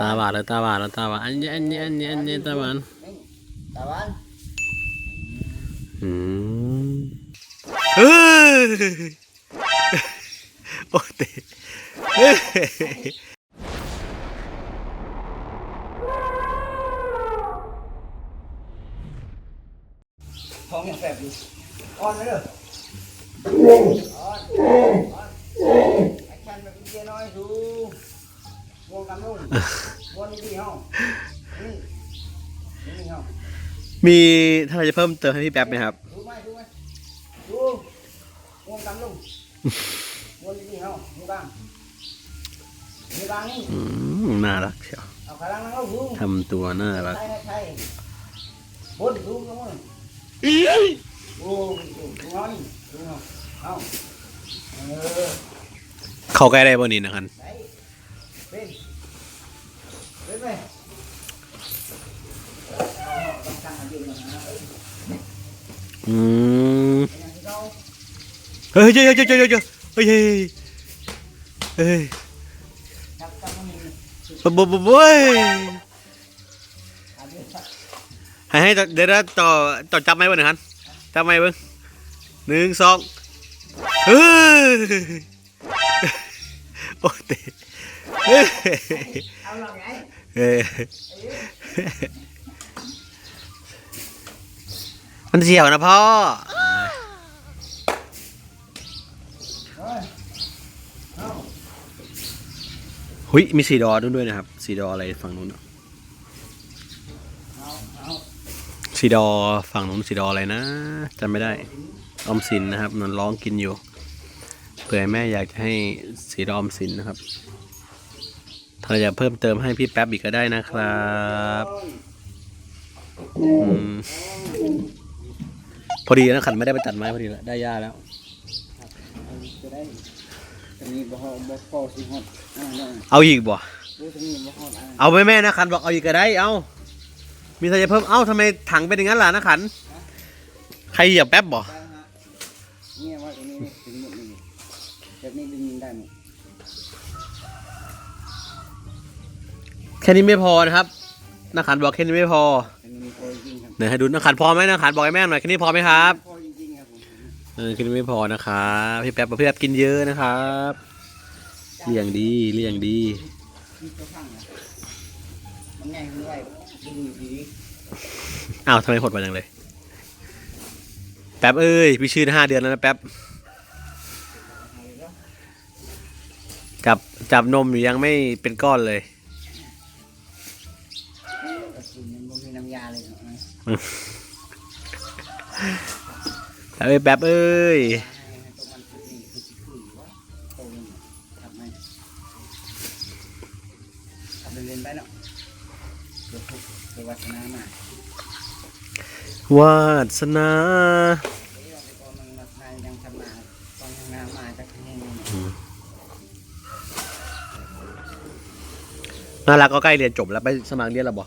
ตาหวานแล้วตาหวานแล้วตาหวานอันนี้อันนี้อันนี้อันนี้ตาหวานตาวันอืมเฮ้ยโอ้เตะเฮ้ยท้องยังแสบอยู่อ่อนไหมเด้ออ่อนอ่อนไอ้ชันแบบเตี้ยน้อยสู วงกำลุ่นวนดีห้องนี่นี่ห้องมีถ้าเราจะเพิ่มเติมให้พี่แป๊บไหมครับ ดูไหมดูไหมดูวงกำลุ่นวนดีห้องมีบ้างมีบ้างนี่อืมน่ารักเชียวเอาขาลังนั่งลงดูทำตัวน่ารักใช่ใช่บนดูกันมั้งโอ้ดูน้อยดูน้อยเอาเออเขาใกล้ได้บนนี้นะครับ ไหนเป็นเป็นไหมต้องสั่งอันเดียวนะ อืมเฮ้ยเฮ้ยเฮ้ยเฮ้ยเฮ้ยเฮ้ยเฮ้ยเฮ้ยบบบบบ๊บบ๊บเว้ยให้ให้เดี๋ยวต่อต่อจับไหมเบ้างนะครับจับไหมเบิ้งหนึ่งสองเฮ้ยโอ้เตะเฮ้ย เอาหลังไง เฮ้ย มันเสียวนะพ่อเฮ้ยเอาหุยมีสีดอด้วยนะครับ สีดออะไรฝั่งนู้นสีดอฝั่งนู้นสีดออะไรนะจำไม่ได้ออมสินนะครับมันร้องกินอยู่เผื่อแม่อยากจะให้สีดออมสินนะครับ ถ้าอยากเพิ่มเติมให้พี่แป๊บอีกก็ได้นะครับ อืม อดีนะขันไม่ได้ไปตัดไม้พอดีแล้วได้หญ้าแล้วจะได้จะมีบ่บ่พอสิฮอดอ่าเนาะเอาอีกบ่ดูจะมีบ่ฮอดอ่าเอาไหมแม่นะขันบอกเอาอีกก็ได้เอามีใครจะเพิ่มเอ้าทำไมถังเป็นอย่างนั้นล่ะนะขันใครเหยียบแป๊บบ่เนี่ยว่าตรงนี้ถึงหมดนี่แบบนี้ดึงได้หมดแค่นี้ไม่พอนะครับนักขันบอกแค่นี้ไม่พอ ดี๋ยวให้ดูนักขันพอไหมนักขันบอกให้แม่หน่อยแค่นี้พอไหมครับพอจริงๆครับผมเออแค่นี้ไม่พอนะครับพี่แป๊บพี่แป๊บกินเยอะนะครับเลี้ยงดีเลี้ยงดีมีตัวข้างนง่ายมันไวดึงอยู่ดีอ้าวทำไมหดมาจังเลย แป๊บเอ้ยพี่ชื่อห้าเดือนแล้วนะแป๊บจับจับนมอยู่ยังไม่เป็นก้อนเลย เอ้ยแป๊บเอ้ยวาสนาน่ารักก็ใกล้เรียนจบแล้วไปสมัครเรียนแล้วบอ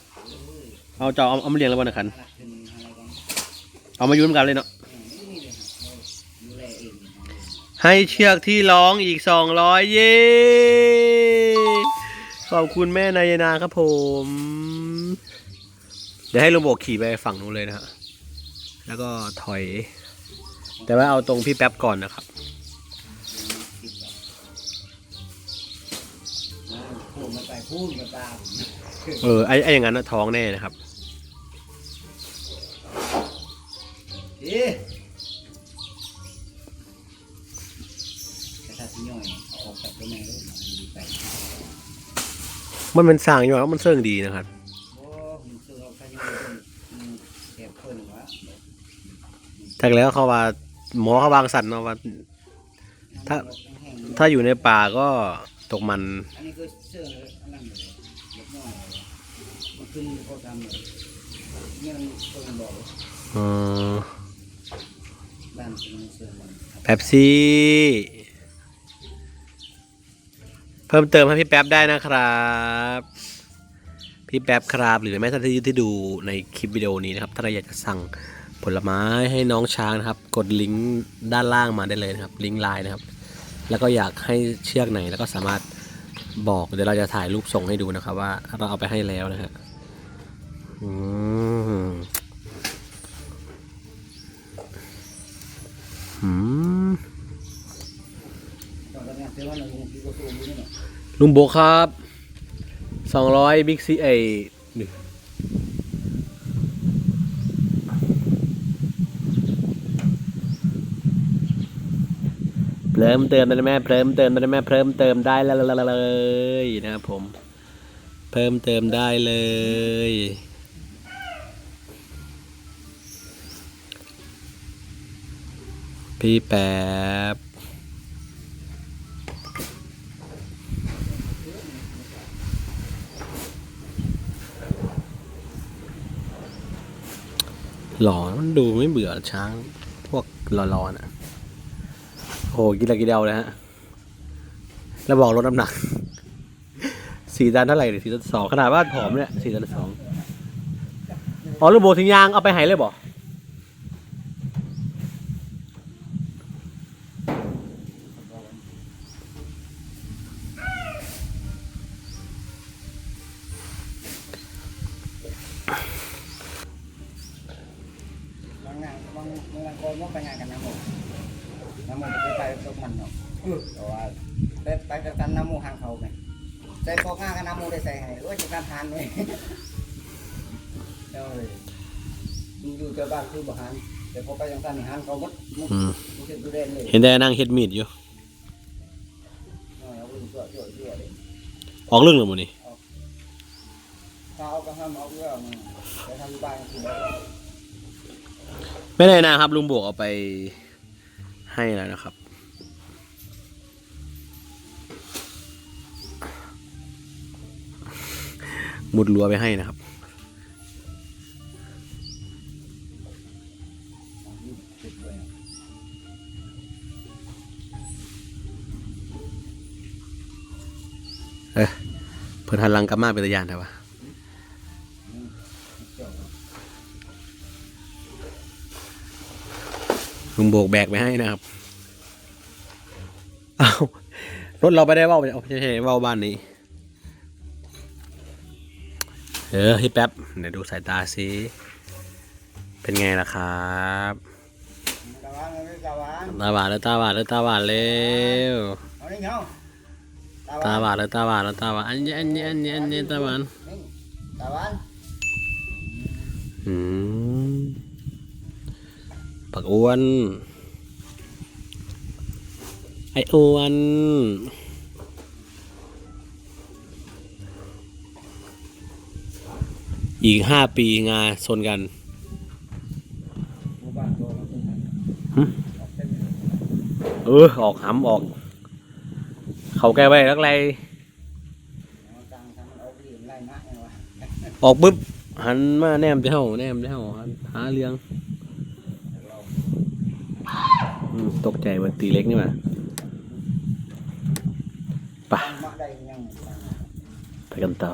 เอาจะเอาเอามาเลี้ยงแล้วบ่นะคันรักขึ้นอะไรกันเอามาอยุ่นำกันเลยเนาะให้เชือกที่ร้องอีกสองร้อยเย้ขอบคุณแม่นายนาครับผม เดี๋ยวให้ลุงโบกขี่ไปฝั่งนู้นเลยนะฮะแล้วก็ถอย แต่ว่าเอาตรงพี่แป๊บก่อนนะครับ พูดมาไปพูดมาตาม เออไอ้ไอ้อย่างนั้นนะท้องแน่นะครับ เอ๊ะกระทะสิย่อยออกจากตัวแม่เลยดีไปมันเป็นสร้างอยู่แล้วมันเสื่องดีนะครับ โอ้มันซื้อเอาไปยังเก็บเพิ่นวะจากแล้วเขาว่าหมอเขาวางสัตว์เนาะว่า ถ้าถ้าอยู่ในป่าก็ตกมัน อันนี้คือเสื้ออันนั้นเลยเล็กน้อยเลยมันขึ้นเขาทำเลยเนี่ยมันคนบอกเออ แป๊บซี่ เพิ่มเติมให้พี่แป๊บได้นะครับ พี่แป๊บครับ หรือแม้ท่านที่ที่ดูในคลิปวิดีโอนี้นะครับ ถ้าเราอยากจะสั่งผลไม้ให้น้องช้างนะครับ กดลิงก์ด้านล่างมาได้เลยนะครับ ลิงก์ไลน์นะครับ แล้วก็อยากให้เชือกไหนแล้วก็สามารถบอกเดี๋ยวเราจะถ่ายรูปส่งให้ดูนะครับ ว่าเราเอาไปให้แล้วนะฮะอืมอืม ตอนนี้เสื้อมัน ลุงโบครับสองร้อยบิ๊กซีไอเพิ่มเติมได้ไหมเพิ่มเติมได้ไหมเพิ่มเติมได้เลยนะครับผม เพิ่มเติมได้เลย พี่แป๊บ หล่อมันดูไม่เบื่อช้าง พวกหล่อๆน่ะโอ้หกินอะไรกินเดียวเลยฮะ แล้วบอกลดน้ำหนัก สี่ดันเท่าไหร่เนี่ยสี่ดันสองขนาดว่าผอมเนี่ยสี่ดันสองอ๋อลูกโบทิ้งยางเอาไปไหายเลยบอก ไปงานกันน้ำมันน้ำมันไปไปตกมันเนาะแต่ว่าไปไปกันน้ำมูห่างเขาไงใส่ฟอกงานกันน้ำมูได้ใส่ให้ว่าจะการทานเลยเดี๋ยวเลยอยู่เจ้าบ้านคือบ่หันแต่พอไปยังตันหันเขาหมดมุดอืมมุดดูเด่นเลยเห็นแต่นั่งเฮ็ดมีดอยู่เอาวิ่งตัวตัวตัวเลยออกเรื่องเลยมั้นี่เขาเอาก็ห้ามเอาเรื่องไปทำบ้านคือ ไม่ได้นะครับ ลุงโบกเอาไปให้แล้วนะครับมุดรั้วไปให้นะครับ เอ้ยเพิ่นหันลังกลับมาเป็นตะยานแต่ว่า ลุงโบกแบกไปให้นะครับเอารถเราไปได้เว่าไปเอาใช่ใช่เว่าบ้านนี้ เออพี่แป๊บเดี๋ยวดูสายตาสิเป็นไงล่ะครับตะวันเลยตะวันตาหวานแล้วตาหวานแล้วตาหวานแล้วเอาดิเนาะตาหวานแล้วตาหวานแล้วตาหวานอันนี้อันนี้อันนี้อันนี้ตาหวานตะวันอืม ปักอ้วน ไออ้วนอีกห้าปีงาชนกันเออออกหำออก เขาแก้ไว้รักไรออาไปอยู่ไล่นะไงวะออกปุ๊บหันมาแนมเจ้าแนมเจ้าหาเรื่อง ตกใจมันตีเล็กนี่มาไปไปกันต่อ